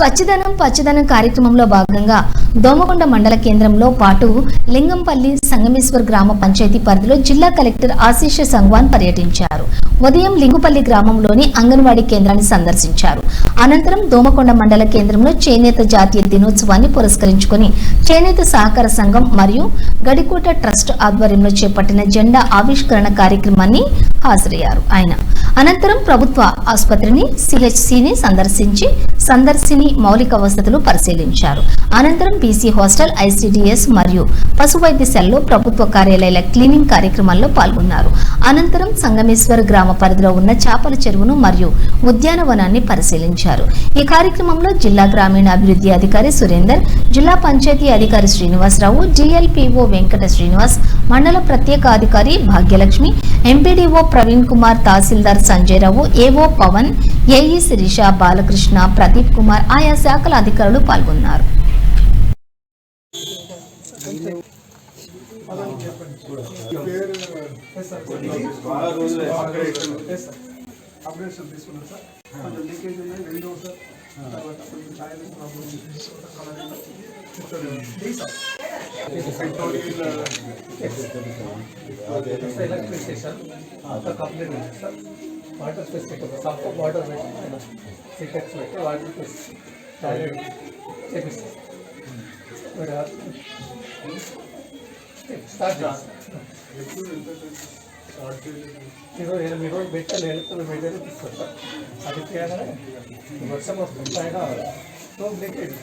స్వచ్ఛదనం పచ్చదనం కార్యక్రమంలో భాగంగా దోమకొండ మండల కేంద్రంలో పాటు లింగంపల్లి సంగమేశ్వర్ గ్రామ పంచాయతీ పరిధిలో జిల్లా కలెక్టర్ ఆశీష సంగ్వాన్ పర్యటించారు. ఉదయం లింగుపల్లి గ్రామంలోని అంగన్వాడీ కేంద్రాన్ని సందర్శించారు. అనంతరం దోమకొండ మండల కేంద్రంలో చేనేత జాతీయ దినోత్సవాన్ని పురస్కరించుకుని చేనేత సహకార సంఘం మరియు గడికోట ట్రస్ట్ ఆధ్వర్యంలో చేపట్టిన జెండా ఆవిష్కరణ కార్యక్రమాన్ని హాజరయ్యారు. ఆయన అనంతరం ప్రభుత్వ ఆసుపత్రిని సిహెచ్సిని సందర్శించి సందర్శిని మౌలిక వసతులు పరిశీలించారు. అనంతరం బీసీ హాస్టల్ ఐసిడిఎస్ మరియు పశు వైద్యశాలలో ప్రభుత్వ కార్యాలయాల క్లీనింగ్ కార్యక్రమాల్లో పాల్గొన్నారు. అనంతరం సంగమేశ్వర్ గ్రామ పరిధిలో ఉన్న చేపల చెరువును మరియు ఉద్యానవనాన్ని పరిశీలించారు. ఈ కార్యక్రమంలో జిల్లా గ్రామీణాభివృద్ధి అధికారి సురేందర్ జిల్లా పంచాయతీ అధికారి శ్రీనివాసరావు జిఎల్పిఓ వెంకట శ్రీనివాస్ మండల ప్రత్యేక అధికారి భాగ్యలక్ష్మి ఎంపీడీఓ ప్రవీణ్ కుమార్ తహసీల్దార్ సంజయ్ రావు ఏవో పవన్ ఏఈ శిరీష బాలకృష్ణ ప్రదీప్ కుమార్ ఆయా శాఖల అధికారులు పాల్గొన్నారు. అప్డేషన్ తీసుకున్నాం సార్ కొంచెం లీకేజ్ ఉన్నాయి రెండో సార్ తర్వాత కొంచెం ఛాయలు ప్రాబ్లమ్ ఎలక్ట్రిక్ స్టేషన్ అంతా కంప్లీట్ ఉంది sir water specific sub water పెట్టి సిటెక్స్ పెట్టి వాటర్ టాయిలెట్ చేపిస్తాం మరి స్టార్ట్ చేస్తాం ఈరోజు ఎనిమిది రోజులు పెట్టి ఎలక్ట్రిక్ మెటీరియల్ తీసుకోండి సార్ అది చేయగానే వర్షం వస్తుంది పైన స్టోవ్ లీకేజ్